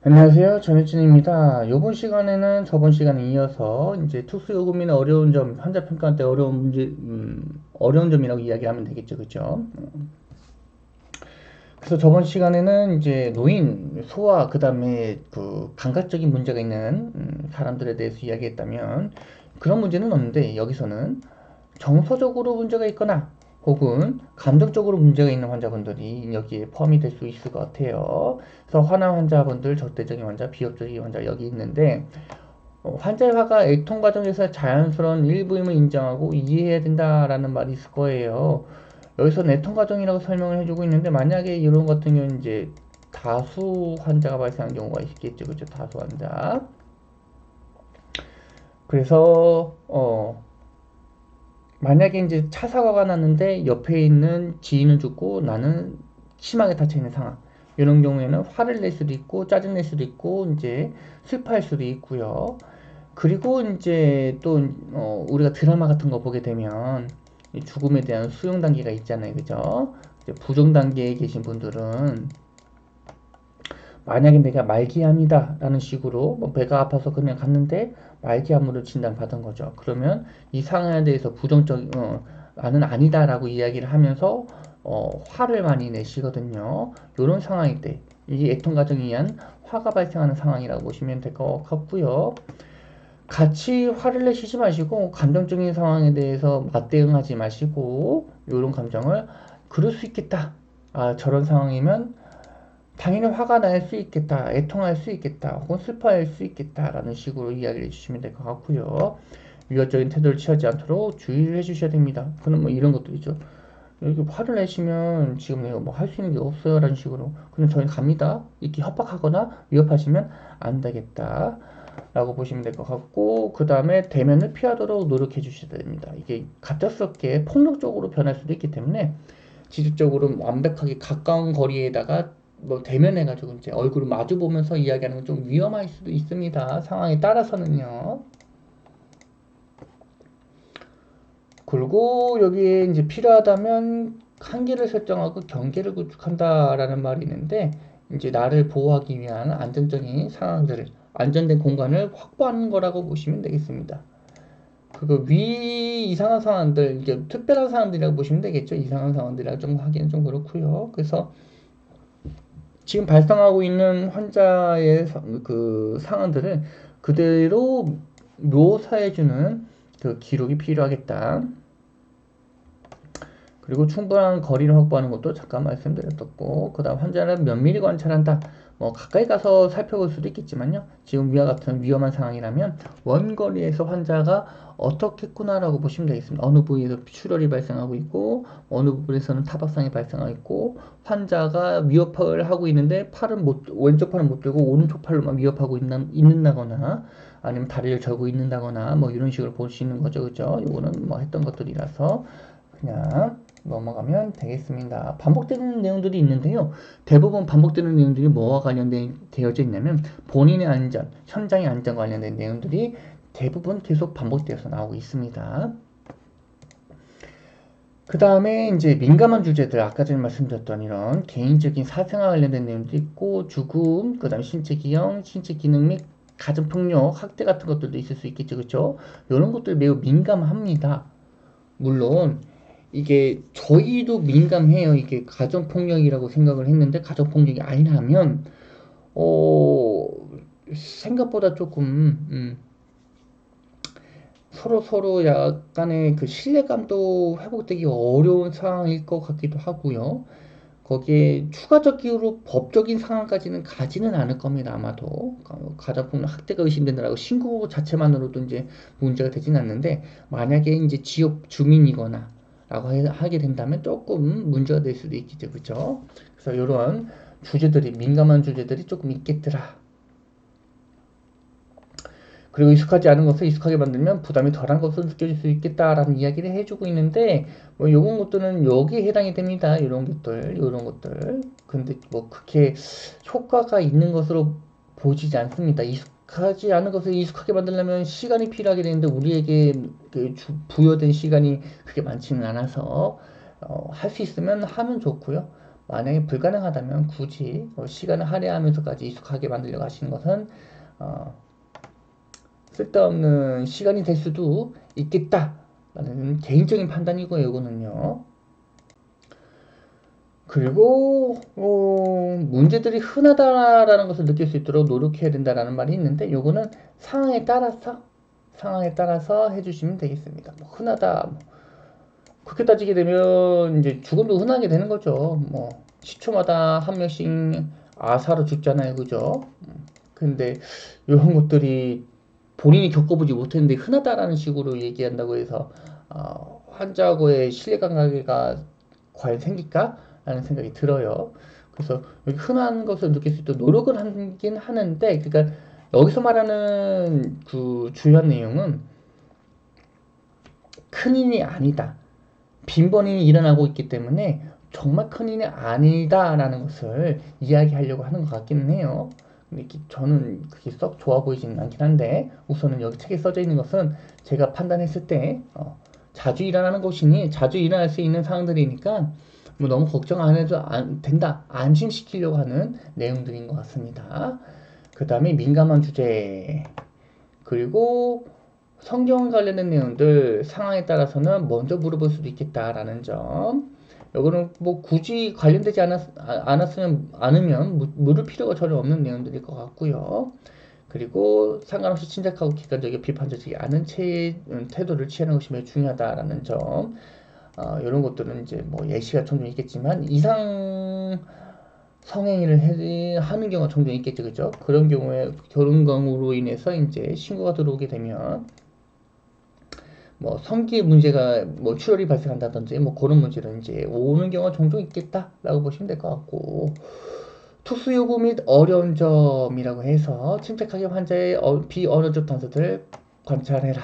안녕하세요. 전혜진입니다. 이번 시간에는 저번 시간에 이어서 이제 특수요금이나 어려운 점, 환자 평가 때 어려운 문제, 음, 어려운 점이라고 이야기하면 되겠죠, 그죠? 그래서 저번 시간에는 이제 노인, 소아, 그 다음에 그 감각적인 문제가 있는 음, 사람들에 대해서 이야기했다면 그런 문제는 없는데 여기서는 정서적으로 문제가 있거나 혹은 감정적으로 문제가 있는 환자분들이 여기에 포함이 될 수 있을 것 같아요. 그래서 화난 환자분들, 절대적인 환자, 비협적인 환자 여기 있는데 어, 환자의 화가 애통 과정에서 자연스러운 일부임을 인정하고 이해해야 된다라는 말이 있을 거예요. 여기서 애통 과정이라고 설명을 해주고 있는데 만약에 이런 같은 경우는 이제 다수 환자가 발생한 경우가 있겠죠, 그렇죠? 다수 환자. 그래서 어 만약에 이제 차 사고가 났는데 옆에 있는 지인은 죽고 나는 심하게 다쳐 있는 상황. 이런 경우에는 화를 낼 수도 있고 짜증 낼 수도 있고 이제 슬퍼할 수도 있고요. 그리고 이제 또 어, 우리가 드라마 같은 거 보게 되면 죽음에 대한 수용 단계가 있잖아요, 그죠? 부정 단계에 계신 분들은 만약에 내가 말기암이다 라는 식으로 뭐 배가 아파서 그냥 갔는데 말기암으로 진단받은 거죠. 그러면 이 상황에 대해서 부정적 어, 나는 아니다 라고 이야기를 하면서 어, 화를 많이 내시거든요. 이런 상황일 때 이 애통 과정에 의한 화가 발생하는 상황이라고 보시면 될 것 같고요. 같이 화를 내시지 마시고 감정적인 상황에 대해서 맞대응하지 마시고 이런 감정을 그럴 수 있겠다. 아 저런 상황이면 당연히 화가 날 수 있겠다, 애통할 수 있겠다, 혹은 슬퍼할 수 있겠다라는 식으로 이야기를 해주시면 될 것 같고요. 위협적인 태도를 취하지 않도록 주의를 해주셔야 됩니다. 그는 뭐 이런 것들이죠. 여기 화를 내시면 지금 내가 뭐 할 수 있는 게 없어요 라는 식으로 그냥 저희 갑니다 이렇게 협박하거나 위협하시면 안 되겠다 라고 보시면 될 것 같고 그 다음에 대면을 피하도록 노력해 주셔야 됩니다 이게 갑작스럽게 폭력적으로 변할 수도 있기 때문에 지속적으로 완벽하게 가까운 거리에다가 뭐 대면해가지고 이제 얼굴을 마주 보면서 이야기하는 건 좀 위험할 수도 있습니다. 상황에 따라서는요. 그리고 여기에 이제 필요하다면 한계를 설정하고 경계를 구축한다라는 말이 있는데 이제 나를 보호하기 위한 안정적인 상황들을 안전된 공간을 확보하는 거라고 보시면 되겠습니다. 그거 위 이상한 상황들 이게 특별한 상황들이라고 보시면 되겠죠. 이상한 상황들이라고 좀 하기는 좀 그렇고요. 그래서 지금 발생하고 있는 환자의 그 상황들을 그대로 묘사해주는 그 기록이 필요하겠다. 그리고 충분한 거리를 확보하는 것도 잠깐 말씀드렸었고, 그 다음 환자를 면밀히 관찰한다. 뭐 가까이 가서 살펴볼 수도 있겠지만요. 지금 위와 같은 위험한 상황이라면 원거리에서 환자가 어떻겠구나라고 보시면 되겠습니다. 어느 부위에서 출혈이 발생하고 있고 어느 부분에서는 타박상이 발생하고 있고 환자가 위협을 하고 있는데 팔은 못 왼쪽 팔은 못 들고 오른쪽 팔로만 위협하고 있나, 있는다거나 아니면 다리를 절고 있는다거나 뭐 이런 식으로 볼 수 있는 거죠. 그죠? 이거는 뭐 했던 것들이라서 그냥 넘어가면 되겠습니다. 반복되는 내용들이 있는데요. 대부분 반복되는 내용들이 뭐와 관련되어져 있냐면 본인의 안전, 현장의 안전 관련된 내용들이 대부분 계속 반복되어서 나오고 있습니다. 그 다음에 이제 민감한 주제들 아까 전에 말씀드렸던 이런 개인적인 사생활 관련된 내용도 있고 죽음, 그 다음 신체 기형, 신체 기능 및 가정폭력, 학대 같은 것들도 있을 수 있겠죠. 그렇죠? 이런 것들 매우 민감합니다. 물론 이게 저희도 민감해요. 이게 가정폭력이라고 생각을 했는데 가정폭력이 아니라면 어 생각보다 조금 음, 서로 서로 약간의 그 신뢰감도 회복되기 어려운 상황일 것 같기도 하고요. 거기에 추가적으로 법적인 상황까지는 가지는 않을 겁니다. 아마도 가정폭력 학대가 의심된다라고 신고 자체만으로도 이제 문제가 되진 않는데 만약에 이제 지역 주민이거나 라고 하게 된다면 조금 문제가 될 수도 있겠죠. 그죠? 그래서 이런 주제들이, 민감한 주제들이 조금 있겠더라. 그리고 익숙하지 않은 것을 익숙하게 만들면 부담이 덜한 것으로 느껴질 수 있겠다라는 이야기를 해주고 있는데 뭐 요런 것들은 여기에 해당이 됩니다. 이런 것들, 이런 것들. 근데 뭐 그렇게 효과가 있는 것으로 보이지 않습니다. 익숙 익숙하지 않은 것을 익숙하게 만들려면 시간이 필요하게 되는데 우리에게 그 부여된 시간이 그렇게 많지는 않아서 어, 할 수 있으면 하면 좋고요. 만약에 불가능하다면 굳이 뭐 시간을 할애하면서까지 익숙하게 만들려고 하시는 것은 어, 쓸데없는 시간이 될 수도 있겠다라는 개인적인 판단이고요. 이거는요. 그리고 어, 문제들이 흔하다라는 것을 느낄 수 있도록 노력해야 된다라는 말이 있는데 요거는 상황에 따라서 상황에 따라서 해주시면 되겠습니다. 뭐 흔하다 뭐 그렇게 따지게 되면 이제 죽음도 흔하게 되는 거죠. 뭐 10초마다 한 명씩 아사로 죽잖아요, 그죠? 근데 이런 것들이 본인이 겪어보지 못했는데 흔하다라는 식으로 얘기한다고 해서 어, 환자하고의 신뢰관계가 과연 생길까? 라는 생각이 들어요. 그래서 흔한 것을 느낄 수 있도록 노력을 하긴 하는데, 그러니까 여기서 말하는 그 중요한 내용은 큰일이 아니다. 빈번히 일어나고 있기 때문에 정말 큰일이 아니다라는 것을 이야기하려고 하는 것 같기는 해요. 저는 그게 썩 좋아 보이지는 않긴 한데 우선은 여기 책에 써져 있는 것은 제가 판단했을 때 어, 자주 일어나는 것이니 자주 일어날 수 있는 상황들이니까 뭐 너무 걱정 안 해도 안 된다 안심시키려고 하는 내용들인 것 같습니다. 그 다음에 민감한 주제 그리고 성경 관련된 내용들 상황에 따라서는 먼저 물어볼 수도 있겠다라는 점. 이거는 뭐 굳이 관련되지 않았, 않았으면 않으면 물을 필요가 전혀 없는 내용들일 것 같고요. 그리고 상관없이 침착하고 객관적이고 비판적이지 않은 체, 음, 태도를 취하는 것이 매우 중요하다라는 점. 어, 이런 것들은 이제 뭐 예시가 종종 있겠지만 이상 성행위를 해, 하는 경우가 종종 있겠죠, 그죠? 그런 경우에 결혼광으로 인해서 이제 신고가 들어오게 되면 뭐 성기 문제가 뭐 출혈이 발생한다든지 뭐 그런 문제는 이제 오는 경우가 종종 있겠다라고 보시면 될 것 같고 특수 요구 및 어려운 점이라고 해서 침착하게 환자의 어, 비언어적 단서들 관찰해라.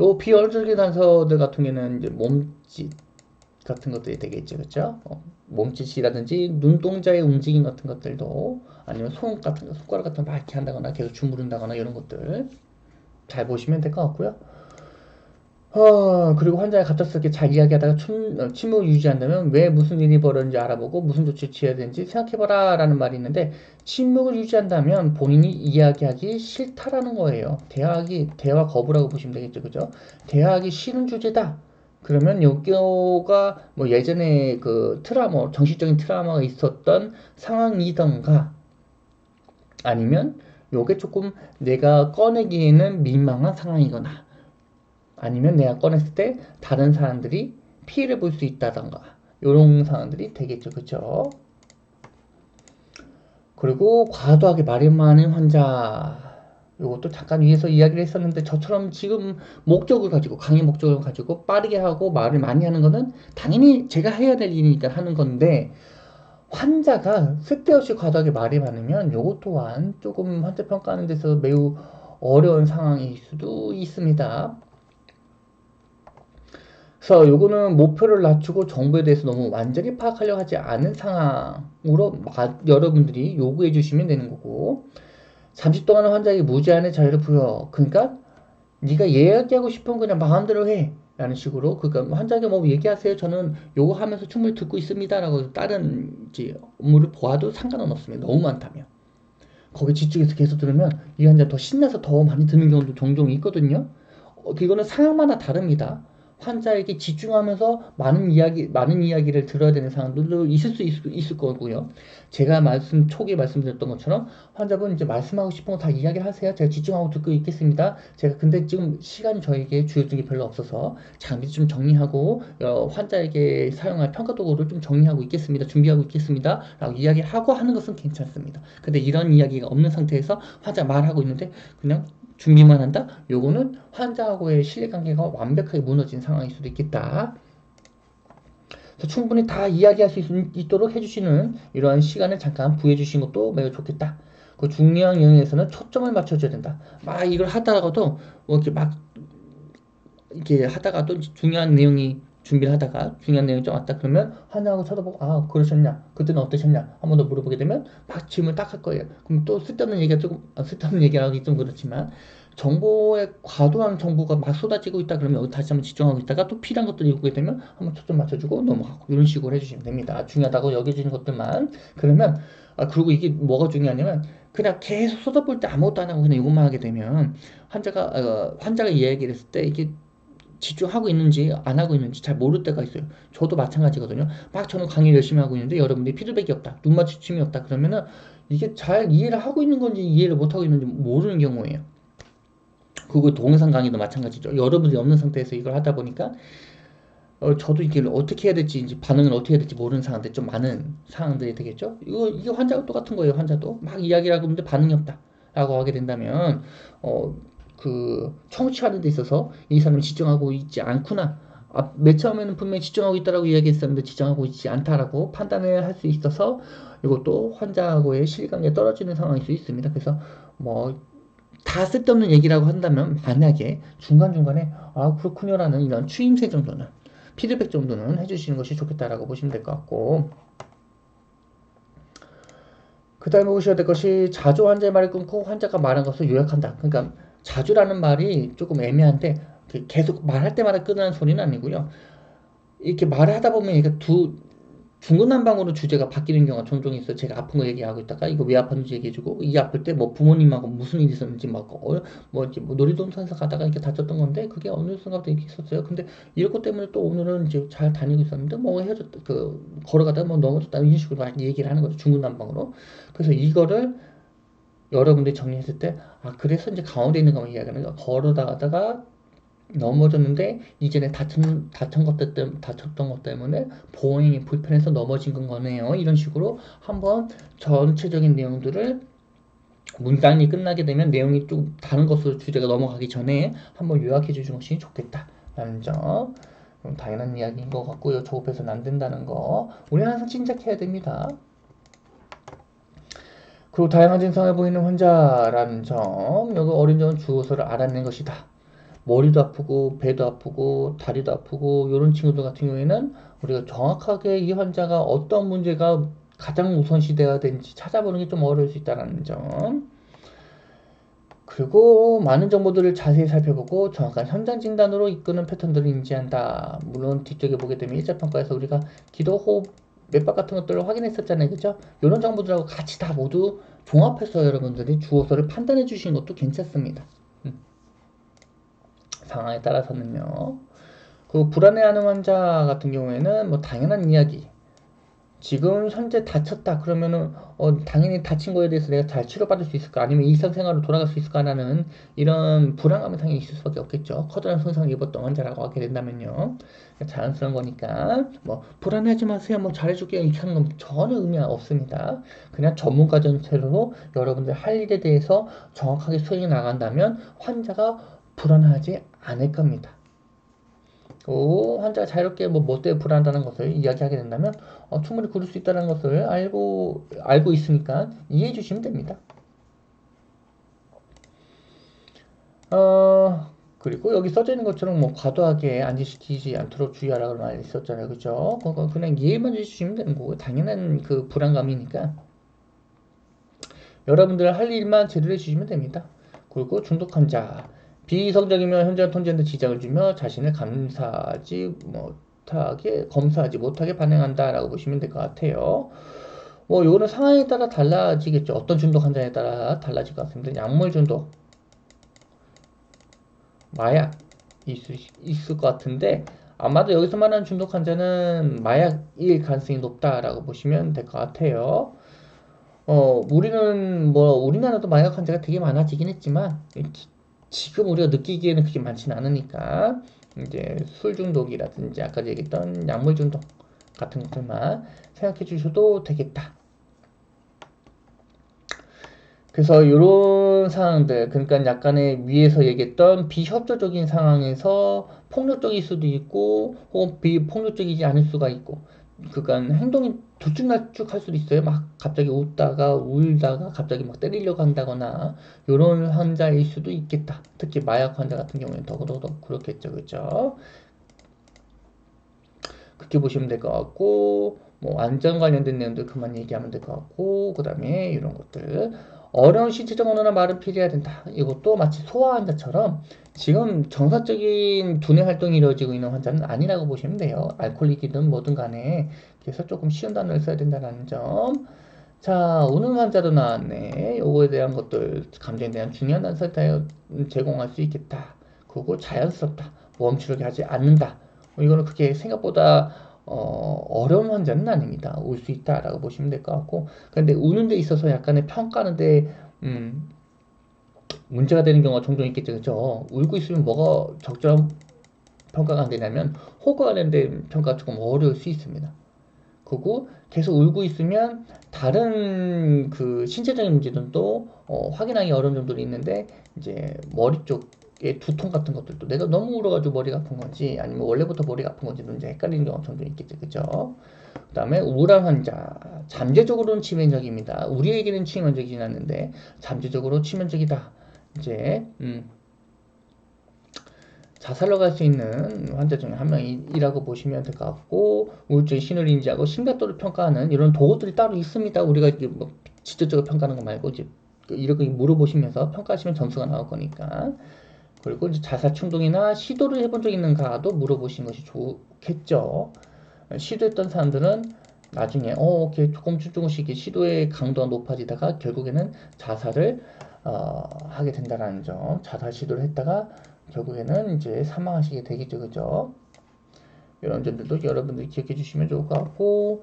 요 비언어적 단서들 같은 경우에는 이제 몸짓 같은 것들이 되겠죠, 그렇죠? 어, 몸짓이라든지 눈동자의 움직임 같은 것들도 아니면 손 같은 거, 손가락 같은 거 막 이렇게 한다거나 계속 주무른다거나 이런 것들 잘 보시면 될 것 같고요. 어, 그리고 환자가 갑작스럽게 잘 이야기하다가 침, 어, 침묵을 유지한다면 왜 무슨 일이 벌어졌는지 알아보고 무슨 조치를 취해야 되는지 생각해봐라 라는 말이 있는데 침묵을 유지한다면 본인이 이야기하기 싫다라는 거예요. 대화하기, 대화 거부라고 보시면 되겠죠. 그죠? 대화하기 싫은 주제다. 그러면 여기가 뭐 예전에 그 트라우마, 정신적인 트라우마가 있었던 상황이던가 아니면 요게 조금 내가 꺼내기에는 민망한 상황이거나 아니면 내가 꺼냈을 때 다른 사람들이 피해를 볼 수 있다던가. 이런 상황들이 되겠죠. 그쵸? 그리고 과도하게 말이 많은 환자. 이것도 잠깐 위에서 이야기를 했었는데 저처럼 지금 목적을 가지고 강의 목적을 가지고 빠르게 하고 말을 많이 하는 거는 당연히 제가 해야 될 일이니까 하는 건데 환자가 쓸데없이 과도하게 말이 많으면 이것 또한 조금 환자 평가하는 데서 매우 어려운 상황일 수도 있습니다. 그래서 요거는 목표를 낮추고 정보에 대해서 너무 완전히 파악하려고 하지 않은 상황으로 여러분들이 요구해 주시면 되는 거고 잠시 동안은 환자에게 무제한의 자유를 부여 그러니까 네가 이야기하고 싶은 그냥 마음대로 해 라는 식으로 그러니까 환자에게 뭐 얘기하세요. 저는 요거 하면서 충분히 듣고 있습니다 라고 다른 이제 업무를 보아도 상관은 없습니다. 너무 많다면. 거기 뒤쪽에서 계속 들으면 이 환자 더 신나서 더 많이 듣는 경우도 종종 있거든요. 어, 이거는 상황마다 다릅니다 환자에게 집중하면서 많은 이야기, 많은 이야기를 들어야 되는 상황들도 있을 수 있, 있을 거고요. 제가 말씀, 초기에 말씀드렸던 것처럼 환자분 이제 말씀하고 싶은 거 다 이야기를 하세요. 제가 집중하고 듣고 있겠습니다. 제가 근데 지금 시간이 저에게 주어진 게 별로 없어서 장비 좀 정리하고, 어, 환자에게 사용할 평가 도구를 좀 정리하고 있겠습니다. 준비하고 있겠습니다. 라고 이야기를 하고 하는 것은 괜찮습니다. 근데 이런 이야기가 없는 상태에서 환자 말하고 있는데 그냥 준비만 한다? 요거는 환자하고의 신뢰관계가 완벽하게 무너진 상황일 수도 있겠다. 충분히 다 이야기할 수 있, 도록 해주시는 이러한 시간을 잠깐 부여해 주신 것도 매우 좋겠다. 그 중요한 영역에서는 초점을 맞춰줘야 된다. 막 이걸 하다가도 뭐 이렇게 막 이렇게 하다가도 중요한 내용이 준비를 하다가 중요한 내용이 좀 왔다 그러면 하나하고 쳐다보고 아 그러셨냐? 그때는 어떠셨냐? 한 번 더 물어보게 되면 막 질문 딱 할 거예요. 그럼 또 쓸데없는 얘기가 조금 아, 쓸데없는 얘기하기 좀 그렇지만 정보에 과도한 정보가 막 쏟아지고 있다 그러면 여기 다시 한번 집중하고 있다가 또 필요한 것들이 오게 되면 한번 초점 맞춰주고 넘어가고 이런 식으로 해주시면 됩니다. 중요하다고 여겨지는 것들만. 그러면 아 그리고 이게 뭐가 중요하냐면 그냥 계속 쏟아볼 때 아무것도 안 하고 그냥 이것만 하게 되면 환자가 어, 환자가 이야기를 했을 때 이게 집중하고 있는지 안 하고 있는지 잘 모를 때가 있어요. 저도 마찬가지거든요. 막 저는 강의 열심히 하고 있는데 여러분들이 피드백이 없다, 눈 맞춤이 없다 그러면은 이게 잘 이해를 하고 있는 건지 이해를 못 하고 있는지 모르는 경우예요. 그거 동영상 강의도 마찬가지죠. 여러분들이 없는 상태에서 이걸 하다 보니까 어, 저도 이게 어떻게 해야 될지 이제 반응을 어떻게 해야 될지 모르는 상황들 좀 많은 상황들이 되겠죠. 이거 이게 환자가 똑같은 거예요. 환자도 막 이야기를 하고 있는데 반응이 없다라고 하게 된다면 어. 그 청취하는 데 있어서 이 사람이 지정하고 있지 않구나. 아, 맨 처음에는 분명히 지정하고 있다라고 이야기했었는데 지정하고 있지 않다라고 판단을 할 수 있어서 이것도 환자하고의 실관계 떨어지는 상황일 수 있습니다. 그래서 뭐 다 쓸데없는 얘기라고 한다면 만약에 중간중간에 아 그렇군요라는 이런 추임새 정도는 피드백 정도는 해주시는 것이 좋겠다라고 보시면 될 것 같고 그 다음에 보셔야 될 것이 자주 환자의 말을 끊고 환자가 말한 것을 요약한다. 그러니까 자주라는 말이 조금 애매한데 계속 말할 때마다 끊는 소리는 아니고요. 이렇게 말을 하다 보면 이게 두 중구난방으로 주제가 바뀌는 경우가 종종 있어요. 제가 아픈 거 얘기하고 있다가 이거 왜 아팠는지 얘기해주고 이 아플 때 뭐 부모님하고 무슨 일이 있었는지 막 어, 뭐 뭐 놀이동산에서 가다가 이렇게 다쳤던 건데 그게 어느 순간부터 이렇게 있었어요. 근데 이럴 것 때문에 또 오늘은 이제 잘 다니고 있었는데 뭐 헤어졌다 그 걸어가다가 뭐 넘어졌다 이런 식으로 막 얘기를 하는 거죠. 중구난방으로. 그래서 이거를 여러분들이 정리했을 때, 아, 그래서 이제 가운데 있는 것만 이야기하는 거. 걸어다가다가 넘어졌는데, 이전에 다친, 다친 것 때문에, 다쳤던 것 때문에 보행이 불편해서 넘어진 건 거네요. 이런 식으로 한번 전체적인 내용들을 문단이 끝나게 되면 내용이 좀 다른 것으로 주제가 넘어가기 전에 한번 요약해 주시는 것이 좋겠다라는 점. 당연한 이야기인 것 같고요. 조급해서는 안 된다는 거. 우리는 항상 침착해야 됩니다. 그리고 다양한 증상을 보이는 환자라는 점, 여기 어린 점은 주어서를 알아낸 것이다. 머리도 아프고 배도 아프고 다리도 아프고 이런 친구들 같은 경우에는 우리가 정확하게 이 환자가 어떤 문제가 가장 우선시돼야 되는지 찾아보는 게 좀 어려울 수 있다는 점. 그리고 많은 정보들을 자세히 살펴보고 정확한 현장 진단으로 이끄는 패턴들을 인지한다. 물론 뒤쪽에 보게 되면 1차 평가에서 우리가 기도, 호흡, 웹박 같은 것들을 확인했었잖아요. 그죠? 이런 정보들하고 같이 다 모두 종합해서 여러분들이 주어서를 판단해 주시는 것도 괜찮습니다. 음. 상황에 따라서는요. 그 불안해하는 환자 같은 경우에는 뭐 당연한 이야기, 지금 현재 다쳤다. 그러면은 어, 당연히 다친 거에 대해서 내가 잘 치료받을 수 있을까? 아니면 일상생활로 돌아갈 수 있을까라는 이런 불안감이 당연히 있을 수밖에 없겠죠. 커다란 손상을 입었던 환자라고 하게 된다면요. 자연스러운 거니까. 뭐 불안해하지 마세요. 뭐 잘해줄게요. 이렇게 하는 건 전혀 의미 없습니다. 그냥 전문가 전체로 여러분들 할 일에 대해서 정확하게 수행해 나간다면 환자가 불안하지 않을 겁니다 또 환자가 자유롭게 뭐, 뭐 때문에 불안하다는 것을 이야기하게 된다면 어, 충분히 그럴 수 있다는 것을 알고 알고 있으니까 이해해 주시면 됩니다. 어, 그리고 여기 써져 있는 것처럼 뭐 과도하게 안지시키지 않도록 주의하라고 말이 있었잖아요. 그죠? 그거 그냥 이해만 해주시면 되는 거고 당연한 그 불안감이니까 여러분들 할 일만 제대로 해주시면 됩니다. 그리고 중독 환자 비이성적이면 현장 통제하는 지장을 주며 자신을 감사하지 못하게 검사하지 못하게 반응한다라고 보시면 될 것 같아요. 뭐 요거는 상황에 따라 달라지겠죠. 어떤 중독 환자에 따라 달라질 것 같습니다. 약물 중독, 마약 있을, 있을 것 같은데 아마도 여기서 말하는 중독 환자는 마약일 가능성이 높다라고 보시면 될 것 같아요. 어, 우리는 뭐 우리나라도 마약 환자가 되게 많아지긴 했지만 지금 우리가 느끼기에는 그렇게 많지는 않으니까 이제 술 중독이라든지 아까 얘기했던 약물 중독 같은 것들만 생각해 주셔도 되겠다. 그래서 이런 상황들, 그러니까 약간의 위에서 얘기했던 비협조적인 상황에서 폭력적일 수도 있고, 혹은 비폭력적이지 않을 수가 있고, 그러니까 행동이 들쭉날쭉할 수도 있어요. 막 갑자기 웃다가 울다가 갑자기 막 때리려고 한다거나 이런 환자일 수도 있겠다. 특히 마약 환자 같은 경우에는 더더더 그렇겠죠, 그렇죠? 그렇게 보시면 될 것 같고 뭐 안전 관련된 내용들 그만 얘기하면 될 것 같고 그 다음에 이런 것들 어려운 신체적 언어나 말은 피해야 된다. 이것도 마치 소아 환자처럼 지금 정상적인 두뇌 활동이 이루어지고 있는 환자는 아니라고 보시면 돼요. 알코올이든 뭐든 간에 그래서 조금 쉬운 단어를 써야 된다는 점. 자, 우는 환자도 나왔네. 요거에 대한 것들, 감정에 대한 중요한 단서를 제공할 수 있겠다. 그리고 자연스럽다. 모험치르게 하지 않는다. 뭐 이거는 그게 생각보다 어, 어려운 환자는 아닙니다. 울 수 있다라고 보시면 될 것 같고. 근데 우는 데 있어서 약간의 평가하는데, 음, 문제가 되는 경우가 종종 있겠죠. 그죠? 울고 있으면 뭐가 적절한 평가가 안 되냐면, 호가 관련된 평가가 조금 어려울 수 있습니다. 그리고 계속 울고 있으면 다른 그 신체적인 문제들도 어, 확인하기 어려운 점들이 있는데, 이제 머리 쪽 두통 같은 것들도 내가 너무 울어가지고 머리가 아픈 건지 아니면 원래부터 머리가 아픈 건지 이제 헷갈리는 경우가 종종 있겠죠. 그죠? 그 다음에 우울한 환자. 잠재적으로는 치명적입니다. 우리에게는 치명적이진 않는데 잠재적으로 치명적이다. 이제 음, 자살로 갈 수 있는 환자 중에 한 명이라고 보시면 될 것 같고 우울증 신호를 인지하고 심각도를 평가하는 이런 도구들이 따로 있습니다. 우리가 뭐 직접적으로 평가하는 거 말고 이제 이렇게 물어보시면서 평가하시면 점수가 나올 거니까 그리고 자살 충동이나 시도를 해본 적 있는가도 물어보시는 것이 좋겠죠. 시도했던 사람들은 나중에 어, 이렇게 조금씩 조금씩 시도의 강도가 높아지다가 결국에는 자살을 어, 하게 된다는 점. 자살 시도를 했다가 결국에는 이제 사망하시게 되겠죠, 그죠? 이런 점들도 여러분들이 기억해 주시면 좋을 것 같고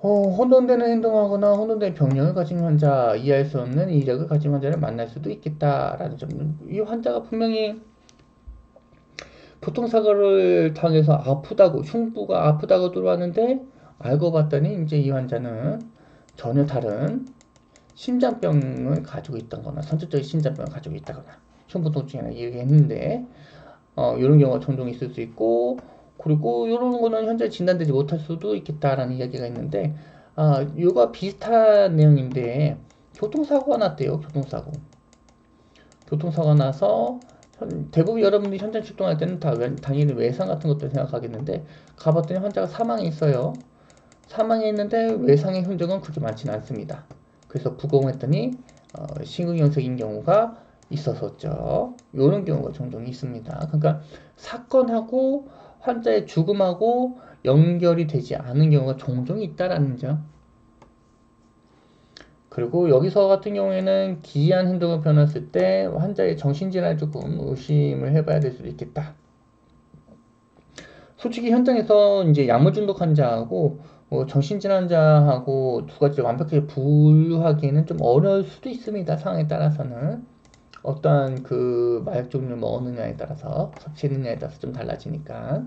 어, 혼돈되는 행동하거나 혼돈된 병력을 가진 환자, 이해할 수 없는 이력을 가진 환자를 만날 수도 있겠다라는 점. 이 환자가 분명히 교통사고를 당해서 아프다고, 흉부가 아프다고 들어왔는데 알고 봤더니 이제 이 환자는 전혀 다른 심장병을 가지고 있던 거나 선천적인 심장병을 가지고 있다거나 흉부 통증이나 얘기했는데 어, 이런 경우가 종종 있을 수 있고 그리고 이런 거는 현재 진단되지 못할 수도 있겠다라는 이야기가 있는데 아, 이거 비슷한 내용인데 교통사고가 났대요. 교통사고. 교통사고가 나서 대부분 여러분들이 현장 출동할 때는 다 당연히 외상 같은 것들 생각하겠는데 가봤더니 환자가 사망해 있어요. 사망해 있는데 외상의 흔적은 그렇게 많지는 않습니다. 그래서 부검했더니 어, 심근경색인 경우가 있었었죠. 이런 경우가 종종 있습니다. 그러니까 사건하고 환자의 죽음하고 연결이 되지 않은 경우가 종종 있다라는 점. 그리고 여기서 같은 경우에는 기이한 행동을 변했을 때 환자의 정신질환을 조금 의심을 해봐야 될 수도 있겠다. 솔직히 현장에서 이제 약물 중독 환자하고 뭐 정신질환자하고 두 가지를 완벽하게 분류하기에는 좀 어려울 수도 있습니다. 상황에 따라서는. 어떠한 그 마약 종류를 먹느냐에 따라서 섭취했느냐에 따라서 좀 달라지니까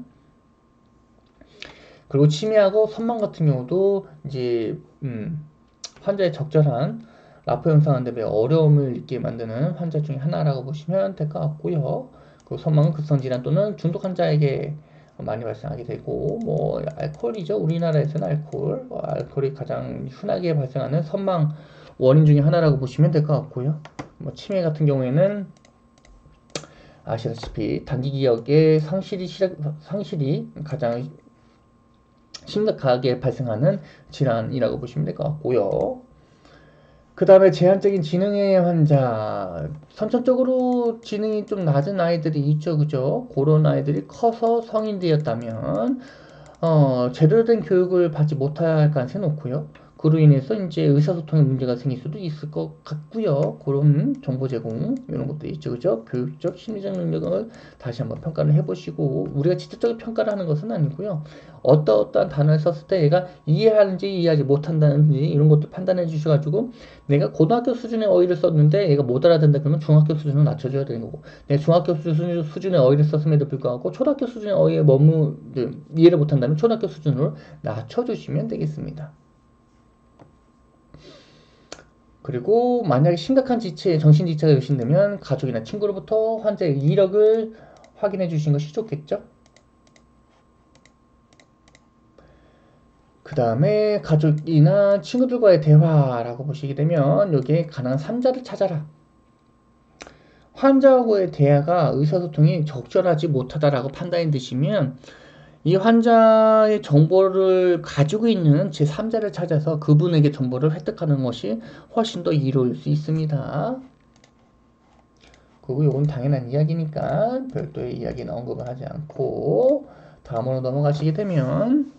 그리고 치매하고 선망 같은 경우도 이제 음, 환자의 적절한 라포 현상을 대비 어려움을 느끼게 만드는 환자 중에 하나라고 보시면 될 것 같고요. 그 선망은 급성 질환 또는 중독 환자에게 많이 발생하게 되고 뭐 알코올이죠. 우리나라에서는 알코올, 뭐 알코올이 가장 흔하게 발생하는 선망 원인 중에 하나라고 보시면 될 것 같고요. 뭐 치매 같은 경우에는 아시다시피 단기 기억의 상실이 시작, 상실이 가장 심각하게 발생하는 질환이라고 보시면 될 것 같고요. 그 다음에 제한적인 지능의 환자, 선천적으로 지능이 좀 낮은 아이들이 있죠, 그죠? 그런 아이들이 커서 성인 되었다면, 어, 제대로 된 교육을 받지 못할 가능성이 높고요. 그로 인해서 이제 의사소통에 문제가 생길 수도 있을 것 같고요. 그런 정보 제공 이런 것도 있죠, 그죠? 교육적 심리적 능력을 다시 한번 평가를 해보시고 우리가 직접적인 평가를 하는 것은 아니고요. 어떠 어떠한 단어를 썼을 때 얘가 이해하는지 이해하지 못한다는지 이런 것도 판단해 주셔가지고 내가 고등학교 수준의 어휘를 썼는데 얘가 못 알아듣는다 그러면 중학교 수준으로 낮춰줘야 되는 거고 내가 중학교 수준, 수준의 어휘를 썼음에도 불구하고 초등학교 수준의 어휘에 머무 이해를 못한다면 초등학교 수준으로 낮춰주시면 되겠습니다. 그리고 만약에 심각한 지체, 정신 지체가 의심되면 가족이나 친구로부터 환자의 이력을 확인해 주신 것이 좋겠죠. 그 다음에 가족이나 친구들과의 대화라고 보시게 되면 여기에 가능한 3자를 찾아라. 환자하고의 대화가 의사소통이 적절하지 못하다라고 판단이 드시면 이 환자의 정보를 가지고 있는 제3자를 찾아서 그분에게 정보를 획득하는 것이 훨씬 더 이로울 수 있습니다. 그리고 이건 당연한 이야기니까 별도의 이야기는 언급을 하지 않고 다음으로 넘어가시게 되면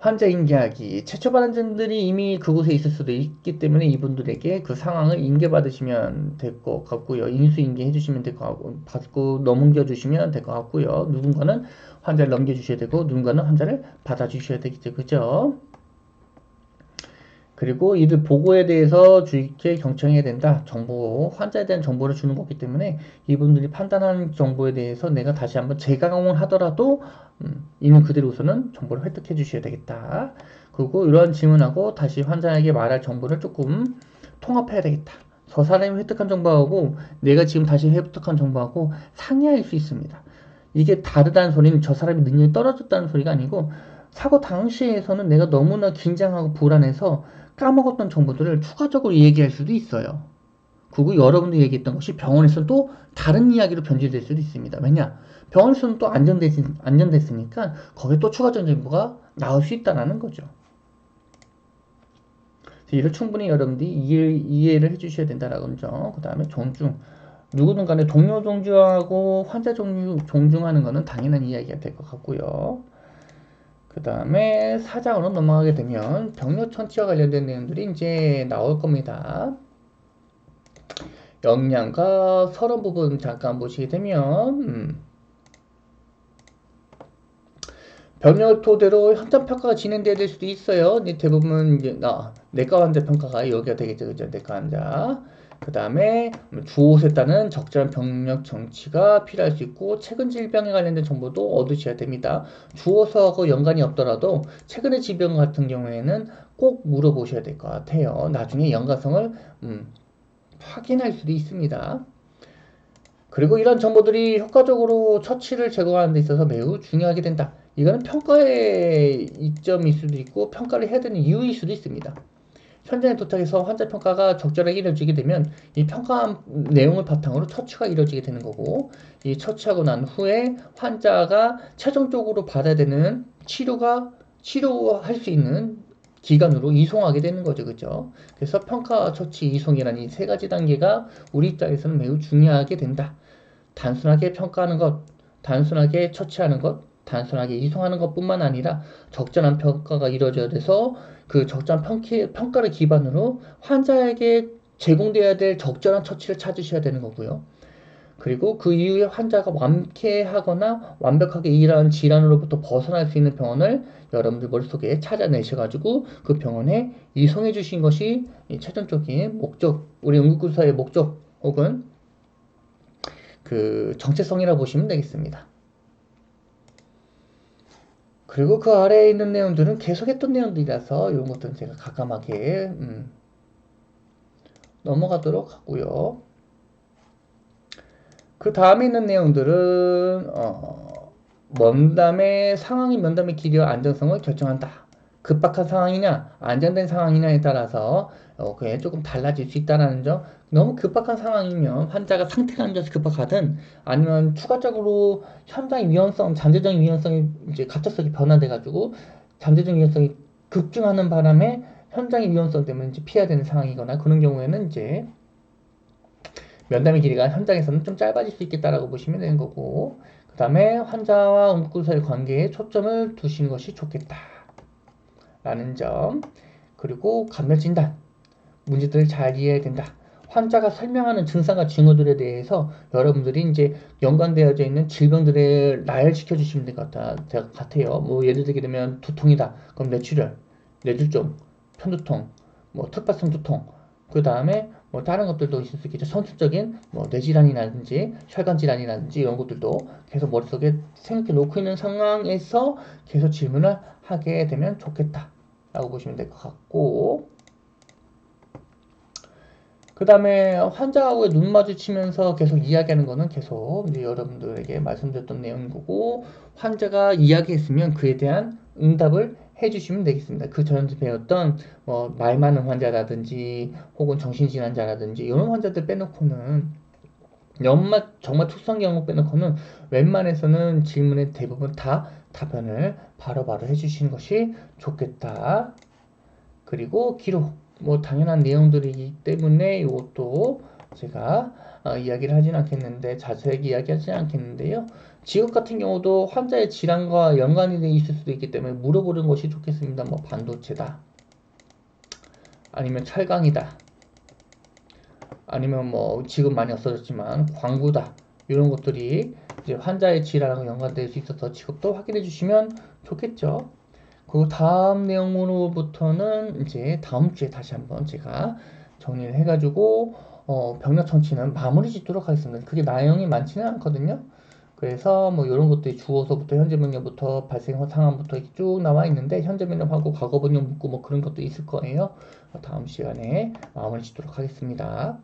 환자 인계하기. 최초 발환자들이 이미 그곳에 있을 수도 있기 때문에 이분들에게 그 상황을 인계받으시면 될 것 같고요. 인수 인계해 주시면 될 것 같고, 받고 넘겨 주시면 될 것 같고요. 누군가는 환자를 넘겨 주셔야 되고, 누군가는 환자를 받아 주셔야 되겠죠. 그죠? 그리고 이들 보고에 대해서 주의 깊게 경청해야 된다. 정보, 환자에 대한 정보를 주는 거기 때문에 이분들이 판단한 정보에 대해서 내가 다시 한번 재강을 하더라도 음, 있는 그대로서는 정보를 획득해 주셔야 되겠다. 그리고 이러한 질문하고 다시 환자에게 말할 정보를 조금 통합해야 되겠다. 저 사람이 획득한 정보하고 내가 지금 다시 획득한 정보하고 상이할 수 있습니다. 이게 다르다는 소리는 저 사람이 능력이 떨어졌다는 소리가 아니고 사고 당시에서는 내가 너무나 긴장하고 불안해서 까먹었던 정보들을 추가적으로 얘기할 수도 있어요. 그리고 여러분도 얘기했던 것이 병원에서 또 다른 이야기로 변질될 수도 있습니다. 왜냐? 병원에서는 또 안전됐, 안전됐으니까 거기에 또 추가적인 정보가 나올 수 있다는 거죠. 이를 충분히 여러분들이 이해, 이해를 해주셔야 된다라는 점. 그 다음에 존중. 누구든 간에 동료 존중하고 환자 존중, 존중하는 것은 당연한 이야기가 될 것 같고요. 그 다음에 사장으로 넘어가게 되면 병력 천치와 관련된 내용들이 이제 나올 겁니다. 역량과 서론 부분 잠깐 보시게 되면 음, 병력 토대로 현장 평가가 진행돼야 될 수도 있어요. 대부분 이제 아, 내과 환자 평가가 여기가 되겠죠, 그죠? 내과 환자. 그 다음에 주옷에 따른 적절한 병력 정치가 필요할 수 있고 최근 질병에 관련된 정보도 얻으셔야 됩니다. 주어서하고 연관이 없더라도 최근의 질병 같은 경우에는 꼭 물어보셔야 될 것 같아요. 나중에 연관성을 음, 확인할 수도 있습니다. 그리고 이런 정보들이 효과적으로 처치를 제공하는 데 있어서 매우 중요하게 된다. 이거는 평가의 이점일 수도 있고 평가를 해야 되는 이유일 수도 있습니다. 현장에 도착해서 환자 평가가 적절하게 이루어지게 되면 이 평가한 내용을 바탕으로 처치가 이루어지게 되는 거고 이 처치하고 난 후에 환자가 최종적으로 받아야 되는 치료가 치료할 수 있는 기간으로 이송하게 되는 거죠. 그죠? 그래서 평가, 처치, 이송이라는 이 세 가지 단계가 우리 입장에서는 매우 중요하게 된다. 단순하게 평가하는 것, 단순하게 처치하는 것, 단순하게 이송하는 것뿐만 아니라 적절한 평가가 이루어져야 돼서 그 적절한 평기, 평가를 기반으로 환자에게 제공돼야 될 적절한 처치를 찾으셔야 되는 거고요. 그리고 그 이후에 환자가 완쾌하거나 완벽하게 이러한 질환으로부터 벗어날 수 있는 병원을 여러분들 머릿속에 찾아내셔가지고 그 병원에 이송해 주신 것이 최종적인 목적, 우리 응급구조사의 목적 혹은 그 정체성이라고 보시면 되겠습니다. 그리고 그 아래에 있는 내용들은 계속했던 내용들이라서 이런 것들은 제가 가감하게 음, 넘어가도록 하고요. 그 다음에 있는 내용들은 어, 면담의 상황이 면담의 길이와 안정성을 결정한다. 급박한 상황이냐 안정된 상황이냐에 따라서 어, 그게 조금 달라질 수 있다는 점. 너무 급박한 상황이면 환자가 상태가 안 좋아서 급박하든 아니면 추가적으로 현장의 위험성 잠재적인 위험성이 이제 갑작스럽게 변화돼 가지고 잠재적인 위험성이 급증하는 바람에 현장의 위험성 때문에 이제 피해야 되는 상황이거나 그런 경우에는 이제 면담의 길이가 현장에서는 좀 짧아질 수 있겠다라고 보시면 되는 거고 그 다음에 환자와 응급구조사의 관계에 초점을 두시는 것이 좋겠다 라는 점 그리고 감별 진단 문제들을 잘 이해해야 된다. 환자가 설명하는 증상과 징후들에 대해서 여러분들이 이제 연관되어져 있는 질병들을 나열시켜 주시면 될 것 같아요. 뭐 예를 들게 되면 두통이다. 그럼 뇌출혈, 뇌졸중, 편두통, 뭐 특발성 두통, 그 다음에 뭐 다른 것들도 있을 수 있겠죠. 선수적인 뭐 뇌질환이라든지 혈관 질환이라든지 이런 것들도 계속 머릿속에 생각해 놓고 있는 상황에서 계속 질문을 하게 되면 좋겠다. 라고 보시면 될 것 같고 그 다음에 환자하고 눈 마주치면서 계속 이야기하는 거는 계속 이제 여러분들에게 말씀드렸던 내용이고 환자가 이야기했으면 그에 대한 응답을 해주시면 되겠습니다. 그 전에 배웠던 뭐 말 많은 환자라든지 혹은 정신질환자라든지 이런 환자들 빼놓고는 연말 정말 특수한 경우 빼놓고는 웬만해서는 질문에 대부분 다 답변을 바로바로 해주시는 것이 좋겠다. 그리고 기록 뭐 당연한 내용들이기 때문에 이것도 제가 어, 이야기를 하진 않겠는데 자세하게 이야기하지 않겠는데요. 지역 같은 경우도 환자의 질환과 연관이 돼 있을 수도 있기 때문에 물어보는 것이 좋겠습니다. 뭐 반도체다. 아니면 철강이다. 아니면 뭐 지금 많이 없어졌지만 광구다. 이런 것들이 이제 환자의 질환과 연관될 수 있어서 직업도 확인해 주시면 좋겠죠. 그 다음 내용으로부터는 이제 다음 주에 다시 한번 제가 정리를 해가지고 어, 병력 청취는 마무리 짓도록 하겠습니다. 그게 내용이 많지는 않거든요. 그래서 뭐 이런 것들이 주어서부터 현재 명령부터 발생 상황부터 쭉 나와 있는데 현재 명령하고 과거 번역 묻고 뭐 그런 것도 있을 거예요. 다음 시간에 마무리 짓도록 하겠습니다.